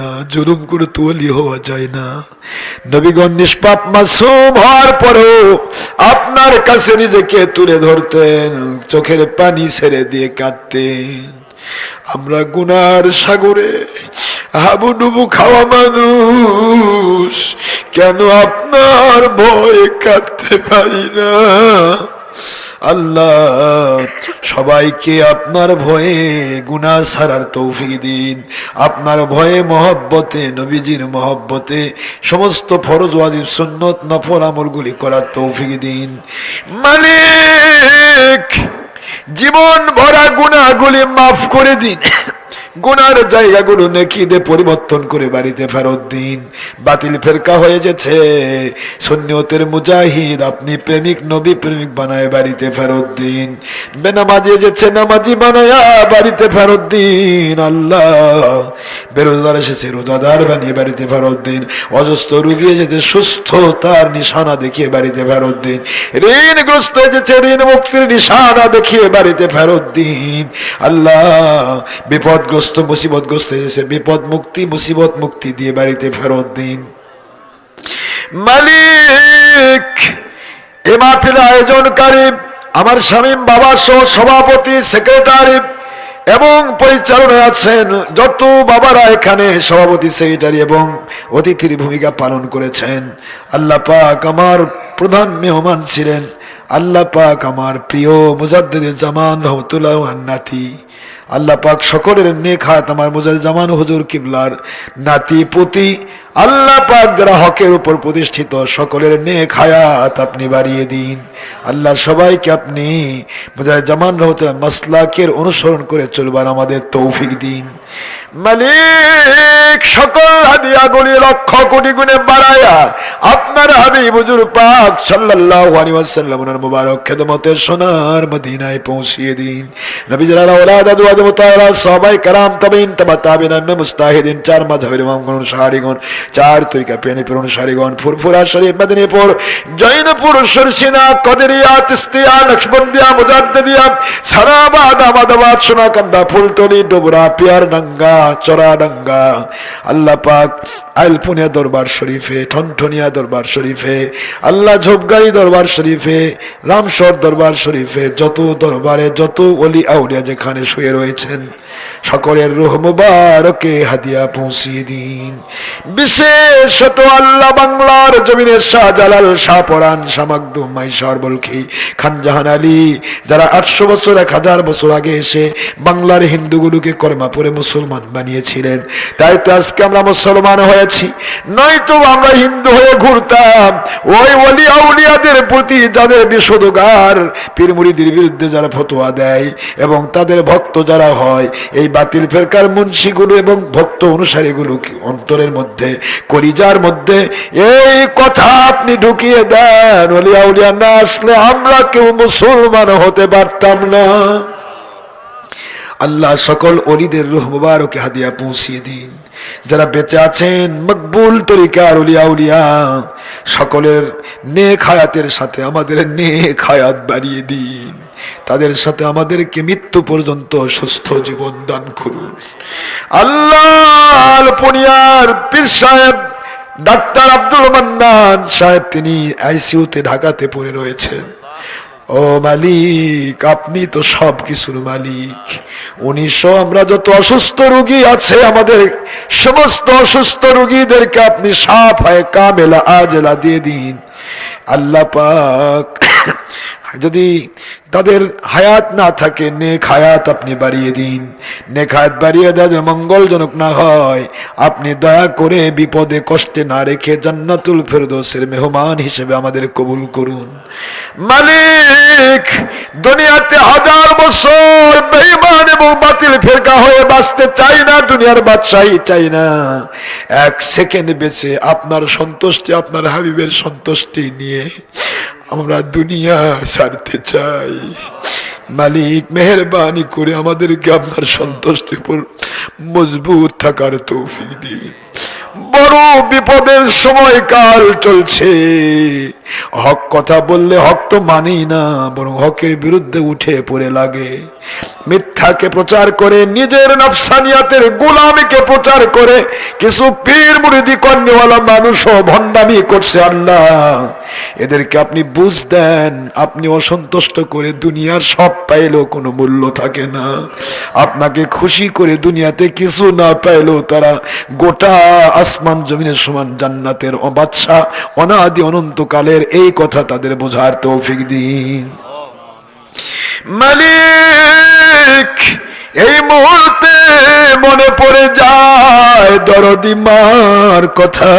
না, জুলুম করে তোয়ালি হওয়া যায় না। নবীগণ নিষ্পাপ মাসুম হওয়ার পরেও আপনার কাছে নিজেকে তুলে ধরতেন, চোখের পানি ছেড়ে দিয়ে কাঁদতেন। আমরা গুনার সাগরে হাবুডুবু খাওয়া মানুষ, কেন আপনার ভয় কাঁদতে পারি না? আল্লাহ, সবাইকে আপনার ভয়ে গুনা ছাড়ার তৌফিক দিন। আপনার ভয়ে মহব্বতে, নবীজির মহব্বতে সমস্ত ফরজ ওয়াজিব, সুন্নত, নফল আমলগুলি করার তৌফিক দিন। মানে জীবন ভরা গুনাগুলি মাফ করে দিন। গুনার জায়গাগুলো নেকি দিয়ে পরিবর্তন করে বাড়িতে ফেরত দিন। বাতিল ফেরকা হয়ে গেছে। সন্ন্যতের মুজাহিদ, আপনি প্রেমিক, নবী প্রেমিক বানায় বাড়িতে ফেরত দিন। বেনামাজি যেছে নামাজি বানায়া বাড়িতে ফেরত দিন। আল্লাহ, বেরোজগার এসেছে, রোজাদার বানিয়ে বাড়িতে ফেরত দিন। অসুস্থ রুগী এসেছে, সুস্থ তার নিশানা দেখিয়ে বাড়িতে ফেরত দিন। ঋণগ্রস্ত এসেছে ঋণ মুক্তির নিশানা দেখিয়ে বাড়িতে ফেরত দিন। আল্লাহ, বিপদগ্রস্ত মুসিবতগ্রস্ত এসেছে বিপদ মুক্তি মুসিবত মুক্তি দিয়ে বাড়িতে ফেরত দিন। মালিক, এ মাহফিল আয়োজনকারী, আমার স্বামীম বাবা সহ সভাপতি, সেক্রেটারি এবং পরিচালনায় আছেন যত বাবারা এখানে সভাপতি, সেক্রেটারি এবং অতিথির ভূমিকা পালন করেছেন। আল্লাহ পাক আমার প্রধান মেহমান ছিলেন। আল্লাহ পাক আমার প্রিয় মুজাদ্দিদ জামান রহমতুল্লাহ নাতি আল্লাহ পাক সকলের নেক হাত আমার মুজাদ জামান হুজুর কিবলার নাতি পুতি আল্লাহ পাক যারা হকের উপর প্রতিষ্ঠিত সকলের নেক হায়াত আপনি বাড়িয়ে দিন। আল্লাহ সবাইকে আপনি মুজাদ জামান রহমতুল্লাহ মাসলাকের অনুসরণ করে চলবার আমাদের তৌফিক দিন মালিক সকল হাদিয়াগুলি লক্ষ কোটি গুণে বাড়ায়া আপনার হাবিব হুজুর পাক সাল্লাল্লাহু আলাইহি ওয়াসাল্লাম ওনার মুবারক খেদমতে সোনার মদিনায় পৌঁছিয়ে দিন নবী জালাল আওলাদ আজওয়াজ মুতাহহারা সাহাবাই کرام তাবিন তবা তাবিন আম্মে মুস্তাহিদিন চার মাযহাবের ইমামগণ শাহরিগণ চার তরিকা পেনে পেরন শাহরিগণ ফুরফুরা শরীফ মেদিনীপুর জৈনপুর সরসিনা কদরিয়া, তিস্তিয়া, নকশবন্দিয়া, মুজাদ্দিদিয়া, সারাবাদ আমাদাবাদ সোনাকান্দা, ফুলতলি, ডোবরা, পিয়ার ডাঙ্গা চড়া ডাঙ্গা আল্লাহ পাক আলপুনিয়া দরবার শরীফে, ঠনঠনিয়া দরবার শরীফে, আল্লাহ ঝোপগাড়ি দরবার শরীফে রামসর দরবার শরীফে, যত দরবারে যত অলি আউলিয়া যেখানে শুয়ে রয়েছেন সকলের রুহ মুবারকে হাদিয়া পৌঁছিয়ে দিন। বিশেষত আল্লাহ বাংলার জমিনের শাহজালাল শাহপরান সামাকদুম মাইশর বলখি খানজাহান আলী, যারা আটশো বছর, এক হাজার বছর আগে এসে বাংলার হিন্দুগুলোকে কর্মা পরে মুসলমান বানিয়েছিলেন। তাই তো আজকে আমরা মুসলমান হয়েছি। নয়তো আমরা হিন্দু হয়ে ঘুরতাম। ওই অলি আউলিয়াদের প্রতি যাদের বিশোধগার পীরমুড়িদের বিরুদ্ধে যারা ফতোয়া দেয় এবং তাদের ভক্ত যারা হয়, এই বাতিল ফেরকার মুন্সিগুলো এবং ভক্ত অনুসারীগুলো অন্তরের মধ্যে, কলিজার মধ্যে? এই কথা আপনি ঢুকিয়ে দেন, অলিয়া উলিয়া, না আসলে আমরা কেউ মুসলমান হতে পারতাম না। আল্লাহ সকল অলিদের রুহ মুবারকে হাদিয়া পৌঁছিয়ে দিন। যারা বেঁচে আছেন, মকবুল তরিকার উলিয়া উলিয়া, সকলের নেক হায়াতের সাথে আমাদের নেক হায়াত বাড়িয়ে দিন। তাদের সাথে আমাদেরকে মৃত্যু পর্যন্ত সুস্থ জীবন দান করুন। আল্লাহ পীর সাহেব, ডাক্তার আব্দুল মান্নান সাহেব, তিনি আইসিউতে ঢাকাতে পড়ে রয়েছেন। ও মালিক, আপনি তো সব কিছুর মালিক। উনিশশো আমরা যত অসুস্থ রুগী আছে, আমাদের সমস্ত অসুস্থ রুগীদেরকে আপনি সাফ হয়, কামেলা, আজেলা দিয়ে দিন। আল্লাহ পাক যদি তাদের হায়াত না থাকে, নেক হায়াত আপনি বাড়িয়ে দিন। নেক হায়াত বাড়িয়ে তাদের মঙ্গলজনক না হয়, আপনি দয়া করে বিপদে কষ্টে না রেখে জান্নাতুল ফেরদোসের মেহমান হিসেবে আমাদের কবুল করুন। মালিক, দুনিয়াতে হাজার বছর বেঈমান এবং বাতিল ফেরকা হয়ে বাঁচতে চাই না, দুনিয়ার বাদশাহী চাই না। এক সেকেন্ড বেঁচে আপনার সন্তুষ্টি, আপনার হাবিবের সন্তুষ্টি নিয়ে আমরা দুনিয়া ছাড়তে চাই। মালিক, মেহরবানি করে আমাদেরকে আপনার সন্তুষ্টির মজবুত থাকার তৌফিক দিন। বড় বিপদের সময় সময়কাল চলছে। হক কথা বললে হক তো মানি না, বরং হকের বিরুদ্ধে উঠে পড়ে লাগে। মিথ্যাকে প্রচার করে, নিজের নফসানিয়াতের গোলামিকে প্রচার করে, কিছু পীর মুরিদি কন্যাওয়ালা মানুষও ভণ্ডামি করছে আল্লাহ। এদেরকে আপনি বুঝ দেন, আপনি অসন্তুষ্ট করে দুনিয়ার সব পাইলেও কোনো মূল্য থাকে না। আপনাকে খুশি করে দুনিয়াতে কিছু না পাইলেও তারা গোটা আসমান জমিনের সমান জান্নাতের বাদশা অনাদি অনন্তকালের এই কথা তাদের বোঝার তৌফিক দিন। মালিক এই মুহূর্তে মনে পড়ে যায় দরদি মার কথা।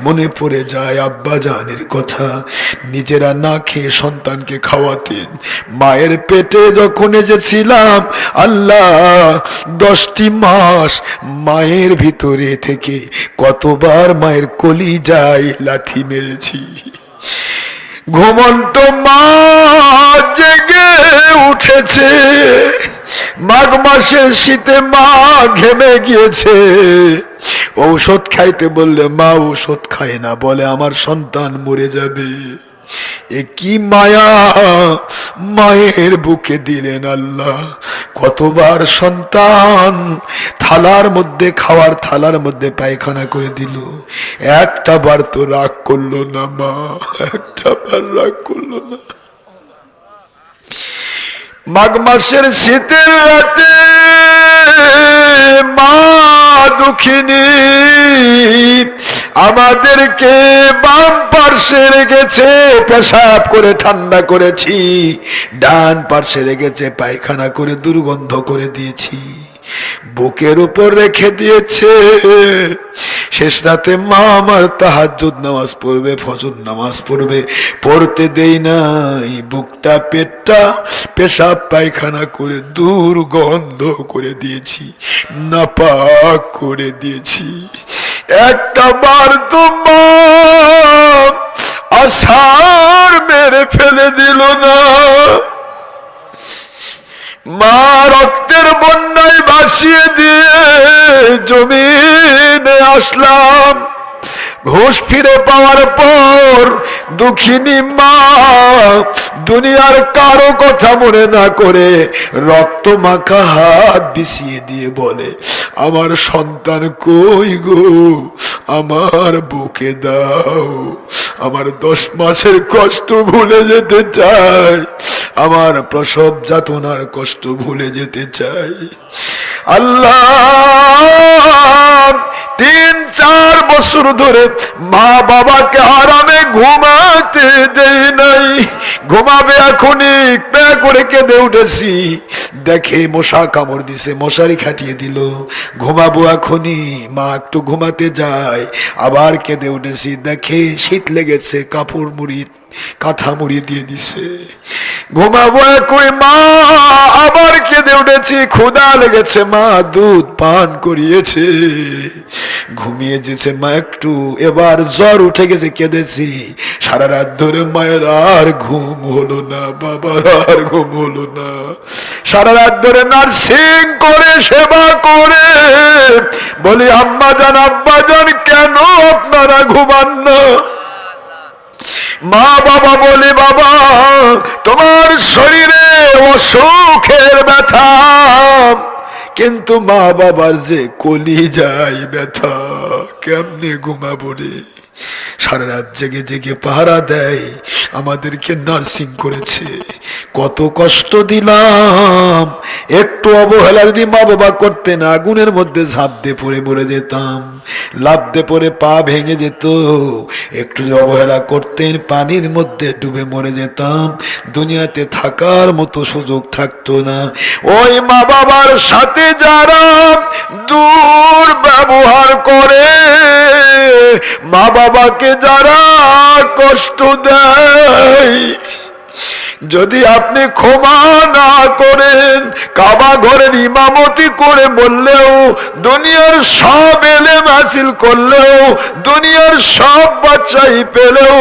মনে পড়ে যায় আব্বা জানের কথা। নিজেরা না খেয়ে সন্তানকে খাওয়াতেন। মায়ের পেটে যখন এসেছিলাম, আল্লাহ, দশটি মাস মায়ের ভিতরে থেকে কতবার মায়ের কলি যায় লাথি মেরেছি। ঘুমন্ত মা জেগে উঠেছে। মাঘ মাসের শীতে মা ঘেমে গিয়েছে। ঔষধ খাইতে বললে, মা, ঔষধ খায় না। বলে, আমার সন্তান মরে যাবে। এ কি মায়া মায়ের বুকে দিলেন আল্লাহ। কতবার সন্তান থালার মধ্যে, খাওয়ার থালার মধ্যে পায়খানা করে দিল। একটা বার তো রাগ করল না মা, একটা বার রাগ করল না। মাঘ মাসের শীতের রাতে মা দুঃখিনী আমাদেরকে বাম পার্শ্বে রেখেছে, পেশাব করে ঠান্ডা করেছি, ডান পার্শ্বে রেখেছে, পায়খানা করে দুর্গন্ধ করে দিয়েছি। বুকের উপর রেখে দিয়েছে। শেষ রাতে মা আমার তাহাজুদ নামাজ পড়বে, ফজর নামাজ পড়বে। পড়তে দেই নাই, বুকটা, পেটটা, পেশাব, পায়খানা করে দুর্গন্ধ করে দিয়েছি, নাপাক করে দিয়েছি। একটা বার তো মা আষাঢ় মেরে ফেলে দিল না। মা রক্তের বন্যায় ভাসিয়ে দিয়ে জমিনে আসলাম। ঘুষ ফিরে পাওয়ার পর দুঃখিনী মা, দুনিয়ার কারও কথা মনে না করে রক্ত মাখা হাত বিছিয়ে দিয়ে বলে, আমার সন্তান কই গো? আমার বুকে দাও। আমার দশ মাসের কষ্ট ভুলে যেতে চাই। আমার প্রসব যাতনার কষ্ট ভুলে যেতে চাই। আল্লাহ, তিন চার বছর ধরে মা বাবাকে আরামে ঘুমাতে দেই নাই। ঘুমাবে এখনই, প্যা করে কেঁদে উঠেছি। দেখে মশা কামড় দিছে, মশারি খাটিয়ে দিল। ঘুমাবো এখনই, মা একটু ঘুমাতে যায়। আবার কেঁদে উঠেছি, দেখে শীত লেগেছে, কাপড় মুড়ি কাঁথা মুড়িয়ে দিয়ে দিছে। ঘুমাবো একই মা, আবার কেঁদে উঠেছি ক্ষুদা লেগেছে মা, দুধ পান করিয়েছে। ঘুমিয়ে যেছে মা একটু, এবার জ্বর উঠে গেছে, কেঁদেছি। সারা রাত ধরে মায়ের আর ঘুম হলো না, বাবার আর ঘুম হলো না। সারা রাত ধরে নার্সিং করে, সেবা করে। বলি, আম্মা জান, আব্বা জান, কেন আপনারা ঘুমান না? মা বাবা বলে বাবা, তোমার শরীরে অসুখের ব্যথা, কিন্তু মা বাবার যে কলি যায় ব্যথা, কেমনে ঘুমাবো রে? সারা রাত জেগে জেগে পাহারা দেয়, আমাদেরকে নার্সিং করেছে। কত কষ্ট দিলাম। একটু অবহেলা যদি মা বাবা করতেন আগুনের মধ্যে ঝাঁপ দিয়ে পড়ে মরে যেতাম। লাভ দিয়ে পড়ে পা ভেঙে যেত। একটু যদি অবহেলা করতেন, পানির মধ্যে ডুবে মরে যেতাম। দুনিয়াতে থাকার মতো সুযোগ থাকতো না। ওই মা বাবার সাথে যারা দূর মা বাবাকে যারা কষ্ট দেয়, যদি আপনি ক্ষমা না করেন, কাবা ঘরের ইমামতি করে বললেও, দুনিয়ার সব এলেম হাসিল করলেও, দুনিয়ার সব বাচ্চাই পেলেও,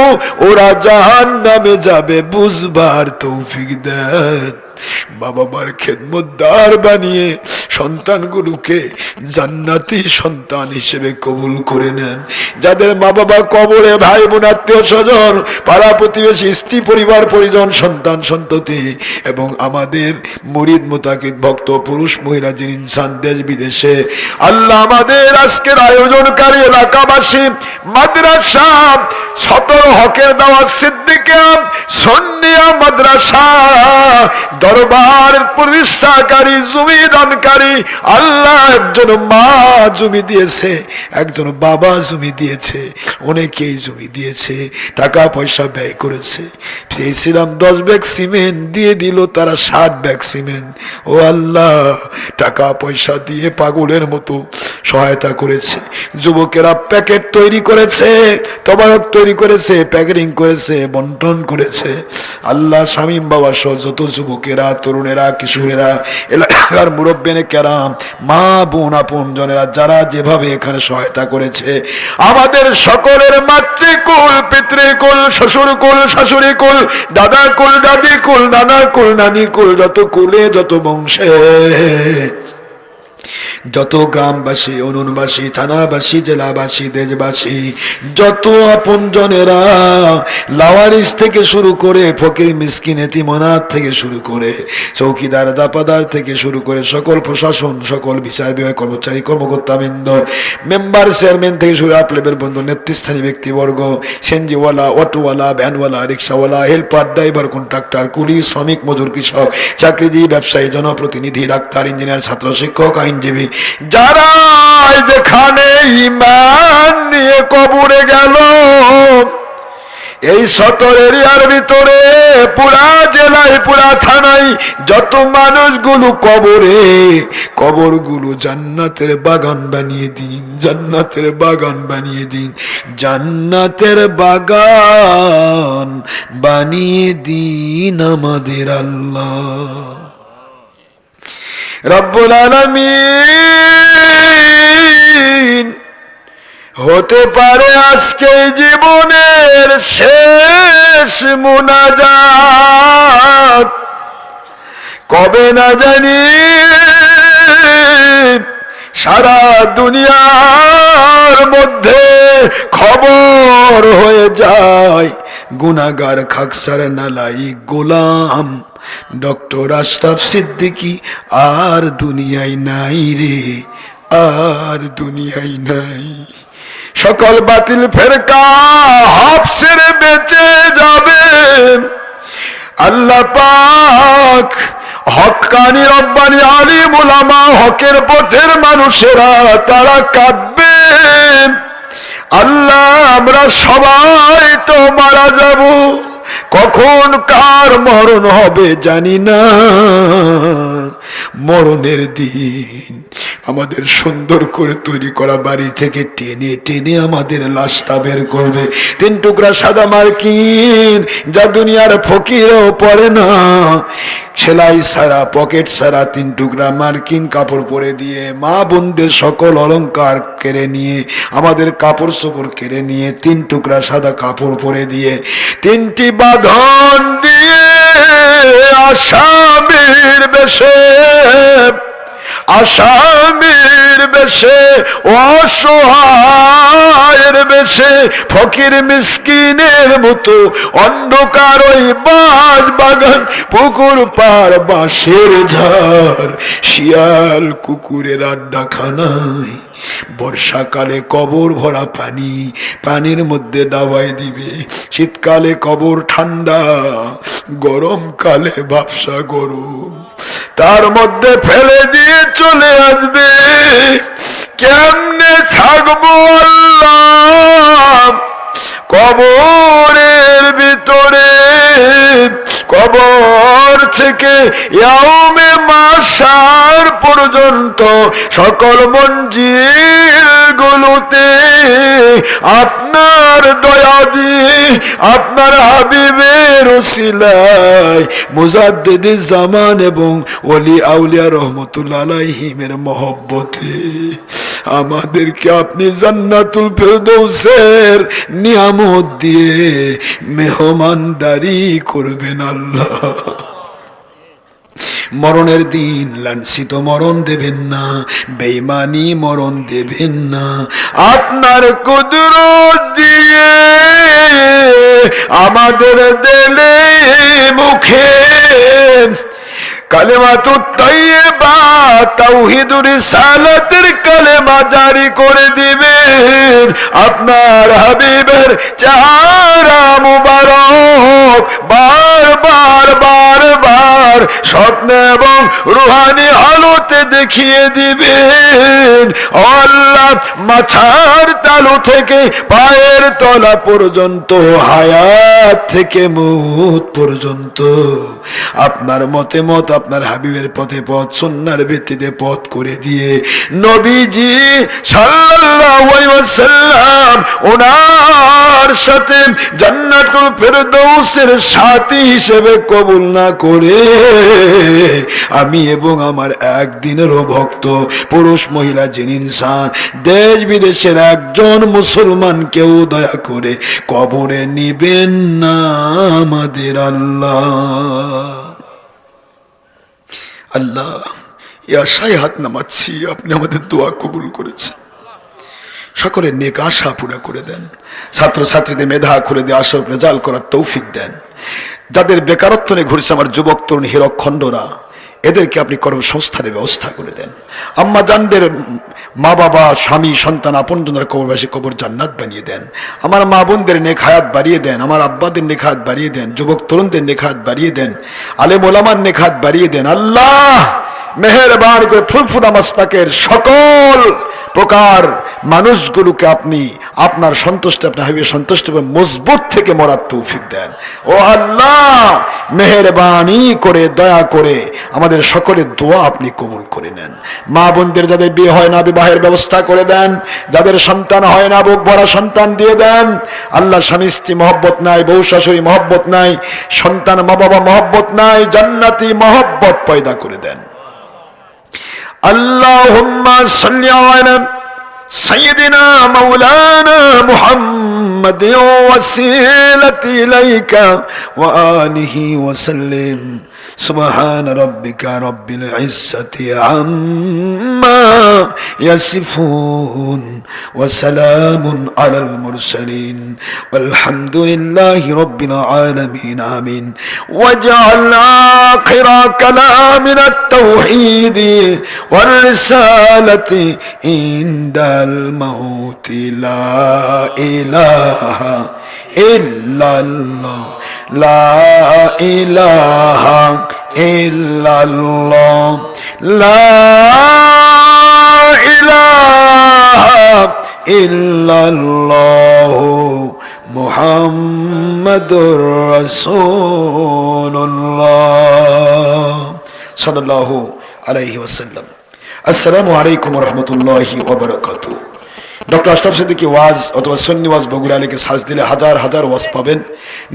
ওরা জাহান নামে যাবে, বুঝবার তৌফিক দেন। মা বাবার খেদমতদার বানিয়ে সন্তানগুলোকে জান্নাতি সন্তান হিসেবে কবুল করে নেন। যাদের মা বাবা কবরে ভাই বোন, আত্মীয় স্বজন, পাড়া প্রতিবেশী, স্ত্রী পরিবার, পরিজন, সন্তান, সন্ততি এবং আমাদের মরিদ মোতাকিদ ভক্ত, পুরুষ, মহিলা, যিনি ইনসান দেশ বিদেশে, আল্লাহ আমাদের আজকের আয়োজনকারী এলাকাবাসী, মাদ্রাসা সতর হকের দেওয়া সিদ্দিকা সন্নিয়া মাদ্রাসা, দরবার প্রতিষ্ঠাকারী জমি দানকারী আল্লাহ একজন মা জমি দিয়েছে, একজন বাবা জমি দিয়েছে, অনেকেই জমি দিয়েছে, টাকা পয়সা ব্যয় করেছে। চেয়েছিলাম দশ ব্যাগ সিমেন্ট, দিয়ে দিল তারা ষাট ব্যাগ সিমেন্ট। ও আল্লাহ, টাকা পয়সা দিয়ে পাগলের মতো সহায়তা করেছে, যুবকেরা প্যাকেট তৈরি করেছে, তবারক করেছে, প্যাকেটিং করেছে, বন্টন করেছে। আল্লাহ শামীম বাবা সহ যত যুবকেরা, তরুণেরা, কিশোরেরা, এলাকার মুরব্বেনে কেরাম, মা, বোন, আপন জনেরা, যারা যেভাবে এখানে সহায়তা করেছে, আমাদের সকলের মাতৃকুল, পিতৃকুল, শ্বশুরকুল, শাশুড়িকুল দাদা কুল দাদি কুল নানা কুল নানি কুল যত কুলে, যত বংশে। যত গ্রামবাসী অনুনবাসী থানাবাসী, জেলাবাসী, দেশবাসী, যত আপন জনেরা লাওয়ারিস থেকে শুরু করে ফকির মিসকিন এতিমনাথ থেকে শুরু করে, চৌকিদার দাপাদার থেকে শুরু করে সকল প্রশাসন, সকল বিচার বিভাগ কর্মচারী, কর্মকর্তাবৃন্দ, মেম্বার, চেয়ারম্যান থেকে শুরু আপ লেভেল বন্ধু নেতৃস্থানীয় ব্যক্তিবর্গ, সেনজিওয়ালা, অটোওয়ালা, ভ্যানওয়ালা, রিক্সাওয়ালা, হেল্পার, ড্রাইভার, কন্ট্রাক্টর কুলি শ্রমিক, মজুর কৃষক, চাকরিজীবী, ব্যবসায়ী, জনপ্রতিনিধি, ডাক্তার, ইঞ্জিনিয়ার, ছাত্র, শিক্ষক, আইনজীবী যারা যেখানে ইমান নিয়ে কবরে গেল, এই সতর এরিয়ার ভিতরে, পুরা জেলায়, পুরা থানায় যত মানুষগুলো কবরে, কবরগুলো জান্নাতের বাগান বানিয়ে দিন, জান্নাতের বাগান বানিয়ে দিন, জান্নাতের বাগান বানিয়ে দিন আমাদের আল্লাহ। রব্বুল আলামিন। হতে পারে আজকে জীবনের শেষ মুনাজাত। কবে না জানি সারা দুনিয়ার মধ্যে খবর হয়ে যায়। গুনাগার খাকসার নালাই গোলাম। ডক্টর আশরাফ সিদ্দিকি, আর দুনিয়ায় নাই রে, আর দুনিয়ায় নাই। সকল বাতিল ফেরকা হাফ সেরে বেঁচে যাবে। আল্লাহ পাক হকানি রব্বানি আলী মুলামা হকের পথের মানুষেরা তারা কাঁদবে। আল্লাহ, আমরা সবাই তো মারা যাব। কখন কার মরণ হবে জানি না। মরণের দিন। আমাদের সুন্দর করে তৈরি করা বাড়ি থেকে টেনে টেনে আমাদের লাশটা বের করবে। তিন টুকরা সাদা মার্কিন, যা দুনিয়ার ফকিরও পড়ে না। সেলাই সারা, পকেট সারা, তিন টুকরা মার্কিন কাপড় পরে দিয়ে মা বোনদের সকল অলংকার কেড়ে নিয়ে, আমাদের কাপড় চোপড় কেড়ে নিয়ে তিন টুকরা সাদা কাপড় পরে দিয়ে তিনটি বাঁধন দিয়ে আসামির বেশে আসামির বেশে, অসহায়ের বেশে, ফকির মিসকিনের মতো অন্ধকার ওই বাজ বাগান, পুকুর পার বাঁশের ঝাড়, শিয়াল কুকুরের আড্ডা খানায় বর্ষাকালে কবর ভরা পানি পানির মধ্যে দাবাই দিবে। শীতকালে কবর ঠান্ডা, গরমকালে ব্যবসা গরম। তার মধ্যে ফেলে দিয়ে চলে আসবে। কেমনে থাকব আল্লাহ? কবরের ভিতরে, কবর থেকে ইয়াউমে মাসার পর্যন্ত সকল মঞ্জিল গুলোতে আপনার দয়া দিয়ে আপনার হাবিবের ওসিলায় মুজাদ্দিদ জামান এবং অলি আউলিয়া রহমতুল্লাহ আলাইহিমের মহব্বতে। আমাদেরকে আপনি জান্নাতুল ফেরদৌসের নিয়ামত দিয়ে মেহমানদারি করবেন আল্লাহ। মরণের দিন লাঞ্ছিত মরণ দেবেন না, বেইমানি মরণ দেবেন না। আপনার কুদরত দিয়ে আমাদের দেলে মুখে কালেমা তো তাইয়েবা তৌহিদুর সালাতের কালেমা জারি করে দিবেন আপনার হাবিবের চেহারা মুবারক বারবার বারবার স্বপ্ন এবং রুহানি আলোতে দেখিয়ে দিবেন। আল্লাহ মাথার তালু থেকে পায়ের তলা পর্যন্ত, হায়াত থেকে মুত পর্যন্ত। আপনার মতে মত, আপনার হাবিবের পথে পথ, সুন্নার ভিত্তিতে পথ করে দিয়ে নবীজি সাল্লাল্লাহু আলাইহি ওয়াসাল্লাম ওনার সাথে জান্নাতুল ফেরদৌসের সাথী হিসেবে কবুল না করে আমি এবং আমার একদিনেরও ভক্ত পুরুষ, মহিলা যিনি ইনসান, দেশ বিদেশের একজন মুসলমান কেউ দয়া করে কবরে নিবেন না আমাদের আল্লাহ। আল্লাহ এ হাত নামাচ্ছি আপনি আমাদের দোয়া কবুল করেছেন। সকলের নেক আশা পুরা করে দেন। ছাত্র ছাত্রীদের মেধা খুলে দিয়ে আসর রেজাল করার তৌফিক দেন। যাদের বেকারত্ব নিয়ে ঘুরছে আমার যুবক, তরুণ, হীরক, খণ্ডরা, এদেরকে আপনি কর্মসংস্থানের ব্যবস্থা করে দেন। আম্মা জানদের মা বাবা স্বামী, সন্তান, আপনজনের কবরবাসী কবর জান্নাত বানিয়ে দেন। আমার মা বোনদের নেক হায়াত বাড়িয়ে দেন। আমার আব্বাদের নেক হায়াত বাড়িয়ে দেন। যুবক, তরুণদের নেক হায়াত বাড়িয়ে দেন। আলেম ওলামার নেক হায়াত বাড়িয়ে দেন। আল্লাহ, মেহেরবান করে ফুলফুনা মাস্তাকের সকল প্রকার মানুষগুলোকে আপনি আপনার সন্তুষ্ট, আপনার হাবিবে সন্তুষ্ট এবং মজবুত থেকে মরার তৌফিক দেন। ও আল্লাহ, মেহরবানি করে, দয়া করে আমাদের সকলের দোয়া আপনি কবুল করে নেন। মা বোনদের যাদের বিয়ে হয় না, বিবাহের ব্যবস্থা করে দেন। যাদের সন্তান হয় না, বুক ভরা সন্তান দিয়ে দেন। আল্লাহ স্বামী স্ত্রী মহব্বত নাই, বউ শাশুড়ি মহব্বত নাই, সন্তান মা বাবা মহব্বত নাই, জান্নাতি মহব্বত পয়দা করে দেন। اللهم صل على سيدنا مولانا محمد وسيلة إليك وآله وسلم. سبحان ربك رب العزة عما يصفون وسلام على المرسلين والحمد لله رب العالمين آمين. واجعل آخر كلامنا التوحيد والرسالة عند الموت. لا إله إلا الله. لا إله إلا الله لا إله إلا الله محمد رسول الله صلى الله عليه وسلم. السلام عليكم ورحمة الله وبركاته. ডক্টর আশরাফ সিদ্দিকী ওয়াজ অথবা সন্নি ওয়াজ বগুড়া আলীকে সার্চ দিলে হাজার হাজার ওয়াজ পাবেন।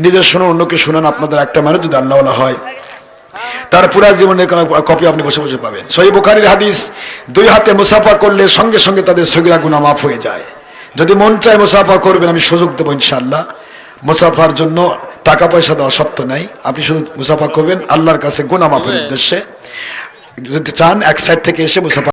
নিজের শুনুন অন্যকে শুনান আপনাদের একটা মানে যদি আল্লাহ হয়। তার পুরা জীবনের কপি আপনি বসে বসে পাবেন। সহি বুখারির হাদিস দুই হাতে মুসাফা করলে সঙ্গে সঙ্গে তাদের সগিরা গুণা মাফ হয়ে যায়। যদি মন চায় মুসাফা করবেন আমি সুযোগ দেবো ইনশাল্লাহ মুসাফার জন্য টাকা পয়সা দেওয়া সত্য নাই। আপনি শুধু মুসাফা করবেন আল্লাহর কাছে গুণা মাফের উদ্দেশ্যে। যদি চান এক সাইড থেকে এসে মুসাফা